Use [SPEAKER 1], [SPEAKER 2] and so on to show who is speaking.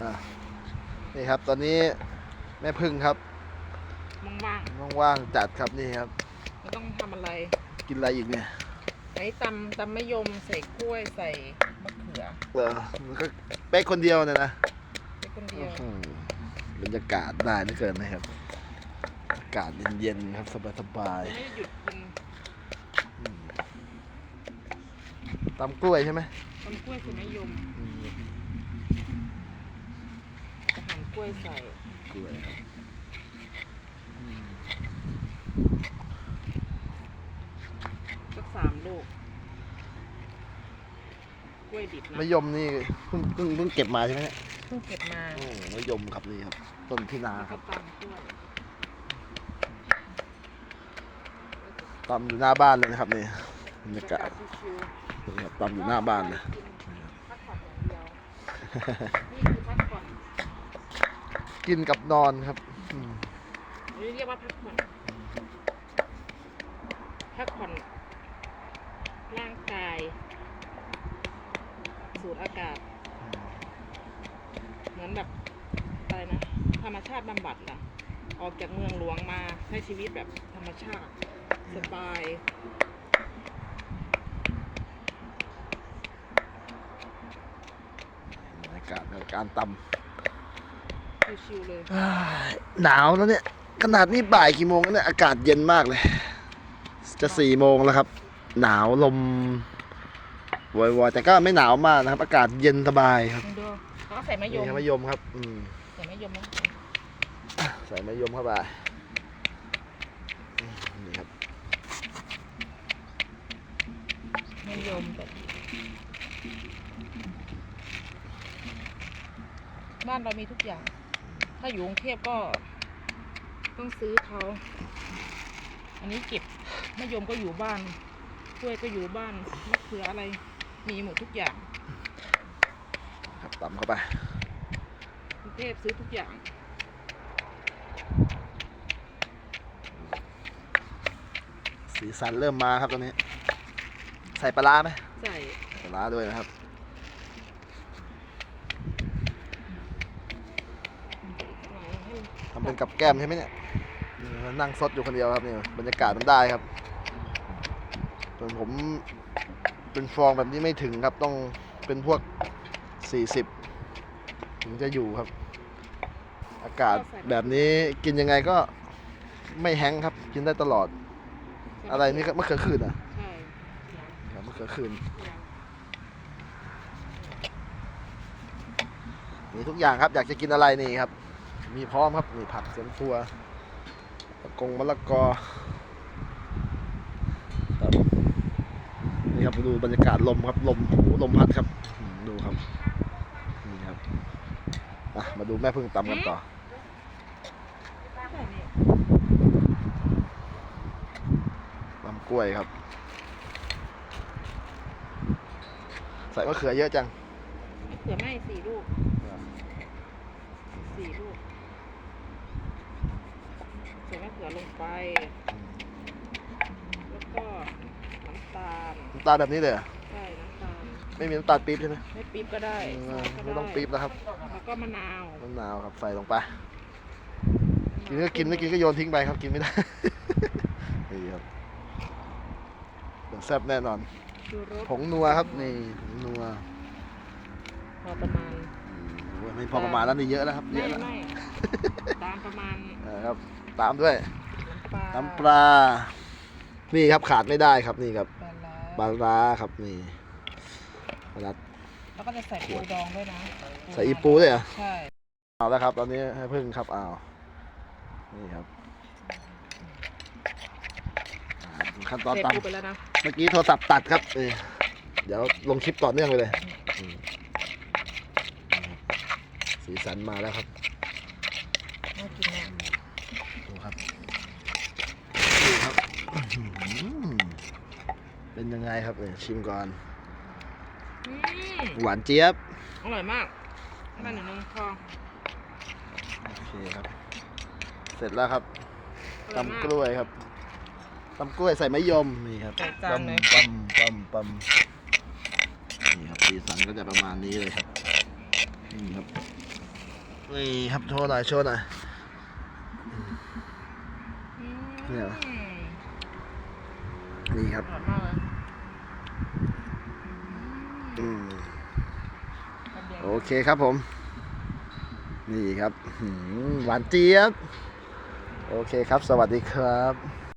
[SPEAKER 1] อะนี่ครับตอนนี้แม่พึ่งครับ
[SPEAKER 2] ว่าง
[SPEAKER 1] ว่างๆจัดครับนี่ครับ
[SPEAKER 2] ๆไม่ต้องทำอะไร
[SPEAKER 1] กินอะไรอีกเนี่ย
[SPEAKER 2] ไอ้ตำตำมะยมใส่กล้วยใส่มะเขือ
[SPEAKER 1] เออมันก็เป๊กคนเดียวเนี่ยนะ
[SPEAKER 2] ไปคนเดียว
[SPEAKER 1] อืมบรรยากาศได้เหลือเกินนะครับอากาศเย็นๆครับสบาย
[SPEAKER 2] ไม่ได้หยุดกิน
[SPEAKER 1] ๆอืมตำกล้วยใช่ไหม
[SPEAKER 2] ตำกล้วยใส่มะยม
[SPEAKER 1] อืม
[SPEAKER 2] จะหั่นก ล้วยใส่
[SPEAKER 1] กล้วยครับอืม
[SPEAKER 2] สักสามลูก กล้วยดิบนะ
[SPEAKER 1] มะยมนี่เพิ่งเพิ่งเพิ่งเก็บมาใช่ไหมเนี่ย
[SPEAKER 2] เพิ่งเก็บมา
[SPEAKER 1] โอ้มะยมครับนี่ครับ ต้นที่นา
[SPEAKER 2] แล้ว
[SPEAKER 1] ค
[SPEAKER 2] ก็
[SPEAKER 1] รับ
[SPEAKER 2] ตำกล้วย
[SPEAKER 1] ตำอยู่หน้าบ้านเลยนะครับนี่บรรยากาศ
[SPEAKER 2] ชิว
[SPEAKER 1] นี่ครับ
[SPEAKER 2] ๆ
[SPEAKER 1] ตำอยู่หน้าบ้านเลย
[SPEAKER 2] พักผ่อนอย่างเดียวนี่คือพักผ่อน
[SPEAKER 1] กินกับนอนครับอืม
[SPEAKER 2] หรือเรียกว่าพักผ่อนพักผ่อนร่างกาย สูดอากาศ เหมือนแบบอะไรนะ ธรรมชาติบำบัดล่ะ ออกจากเมืองหลวงมาใช้ชีวิตแบบธรรมชาติ สบาย
[SPEAKER 1] บรรยากาศการตำ
[SPEAKER 2] ชิวๆเลย
[SPEAKER 1] หนาวแล้วเนี่ย ขนาดนี้บ่ายกี่โมงแล้วเนี่ย อากาศเย็นมากเลย จะสี่โมงแล้วครับ หนาวลมวอยๆแต่ก็ไม่หนาวมากนะครับ อากาศเย็นสบายครับ
[SPEAKER 2] ดูเขาใส่มะย
[SPEAKER 1] นี่
[SPEAKER 2] ม
[SPEAKER 1] ครับมะยมครับอืม
[SPEAKER 2] ใส่มะยมนะ
[SPEAKER 1] ใส่มะยมเข้าไปนี่ครับ
[SPEAKER 2] มะยมแบบบ้านเรามีทุกอย่าง ถ้าอยู่กรุงเทพก็ต้องซื้อเขาอันนี้เก็บมะยมก็อยู่บ้านกล้วยก็อยู่บ้านมะเขืออะไร มีหมดทุกอย่าง
[SPEAKER 1] ครับตำเข้าไป
[SPEAKER 2] กรุงเทพซื้อทุกอย่าง
[SPEAKER 1] สีสันเริ่มมาครับตอนนี้ ใส่ปลาร้าไหม
[SPEAKER 2] ใส่
[SPEAKER 1] ปลาร้าด้วยนะครับ
[SPEAKER 2] หน่อยให้
[SPEAKER 1] ทำเป็นกับแก้มใช่ไหมเนี่ยนี่นั่งซดอยู่คนเดียวครับนี่บรรยากาศมันได้ครับส่วนผมเป็นฟองแบบนี้ไม่ถึงครับต้องเป็นพวก 40 ถึงจะอยู่ครับ อากาศแบบนี้กินยังไงก็ไม่แห้งก์ครับ กินได้ตลอด อะไรนี่ก็มะเขือคืนอะ
[SPEAKER 2] ใช่
[SPEAKER 1] ครับมะเขือคืนมีทุกอย่างครับอยากจะกินอะไรนี่ครับ มีพร้อมครับนี่ผักสวนครัวตะกงมะละกอครับนี่ครับดูบรรยากาศลมครับลมโหลมพัดครับอืมดูครับนี่ครับอะมาดูแม่พึ่งตำกันต่อ
[SPEAKER 2] ใส่นี่
[SPEAKER 1] ตำกล้วยครับ ใส่มะเขือเยอะจัง
[SPEAKER 2] มะเขือไม่สี่ลูกสี่ลูก ใส่มะเขื อลงไป แล้วก็น้ำตาล
[SPEAKER 1] น้ำตาลแบบนี้เลยเหรอ
[SPEAKER 2] ใช่น้ำตาล
[SPEAKER 1] ไม่มีน้ำตาลปี๊บใช่ไหม
[SPEAKER 2] ไม่ปี๊บก็ได้
[SPEAKER 1] เอ
[SPEAKER 2] ซ
[SPEAKER 1] อ
[SPEAKER 2] อยก็
[SPEAKER 1] ไม่
[SPEAKER 2] ได้
[SPEAKER 1] ต้องปี๊บนะครับ
[SPEAKER 2] แล้วก็มะนาว
[SPEAKER 1] มะนาวครับใส่ลงไป กินก็กินไม่กินก็โยนทิ้งไปครับกินไม่ได้ นี่ครับเดี๋ยวแซ่บแน่นอน
[SPEAKER 2] ชูรส
[SPEAKER 1] ผงนัวครับนี่ผงนัว
[SPEAKER 2] พอประมาณ
[SPEAKER 1] อืมโอ้ยไม่พอประมาณแล้วนี่เยอะแล้วครับเย
[SPEAKER 2] ไม่
[SPEAKER 1] อะแล้ว
[SPEAKER 2] ไม่ ตามประมาณ
[SPEAKER 1] เออครับ ตามด้วย
[SPEAKER 2] น้ำปลา
[SPEAKER 1] น้ำปลา นี่ครับขาดไม่ได้ครับนี่ครับ
[SPEAKER 2] ปลาร้า
[SPEAKER 1] ปลาร้าครับนี่ปลาร้า
[SPEAKER 2] แล้วก็จะใส่ปูดองด้วยนะ
[SPEAKER 1] ใส่อีปูด้วยเหรอ
[SPEAKER 2] ใช่
[SPEAKER 1] เอาแล้วครับ ตอนนี้ให้พึ่งครับอ้าวนี่ครับอ่าถึงขั้นตอน
[SPEAKER 2] เสร็จ
[SPEAKER 1] ตำ
[SPEAKER 2] ปูไปแล้วนะ
[SPEAKER 1] เมื่อกี้โทรศัพท์ตัดครับเออเดี๋ยวลงคลิปต่อเนื่องไปเลยอืมสีสันมาแล้วครับ
[SPEAKER 2] น่ากินมาก
[SPEAKER 1] ดูครับดูครับอื้อหือ เป็นยังไงครับเนี่ยชิมก่อน
[SPEAKER 2] อืม
[SPEAKER 1] หวานเจี๊ยบ
[SPEAKER 2] อร่อยมากมาหนึ่งนึงพอ
[SPEAKER 1] โอเคครับ เสร็จแล้วครับ
[SPEAKER 2] อร่อยมาก
[SPEAKER 1] ตำกล้วยครับตำกล้วยใส่มะยมนี่ครับ
[SPEAKER 2] ใส่จานเลย
[SPEAKER 1] ปั๊มปั๊มปั๊มปั๊มนี่ครับสีสันก็จะประมาณนี้เลยครับนี่ครับนี่ครับโชว์หน่อยโชว์หน่อย
[SPEAKER 2] อืม
[SPEAKER 1] เนี่ย
[SPEAKER 2] อ
[SPEAKER 1] นี่ครับ
[SPEAKER 2] ร่อยมากเลย
[SPEAKER 1] อืม
[SPEAKER 2] กระเดียว
[SPEAKER 1] โอเคครับผม นี่ครับหวานเจี๊ยบ โอเคครับ สวัสดีครับ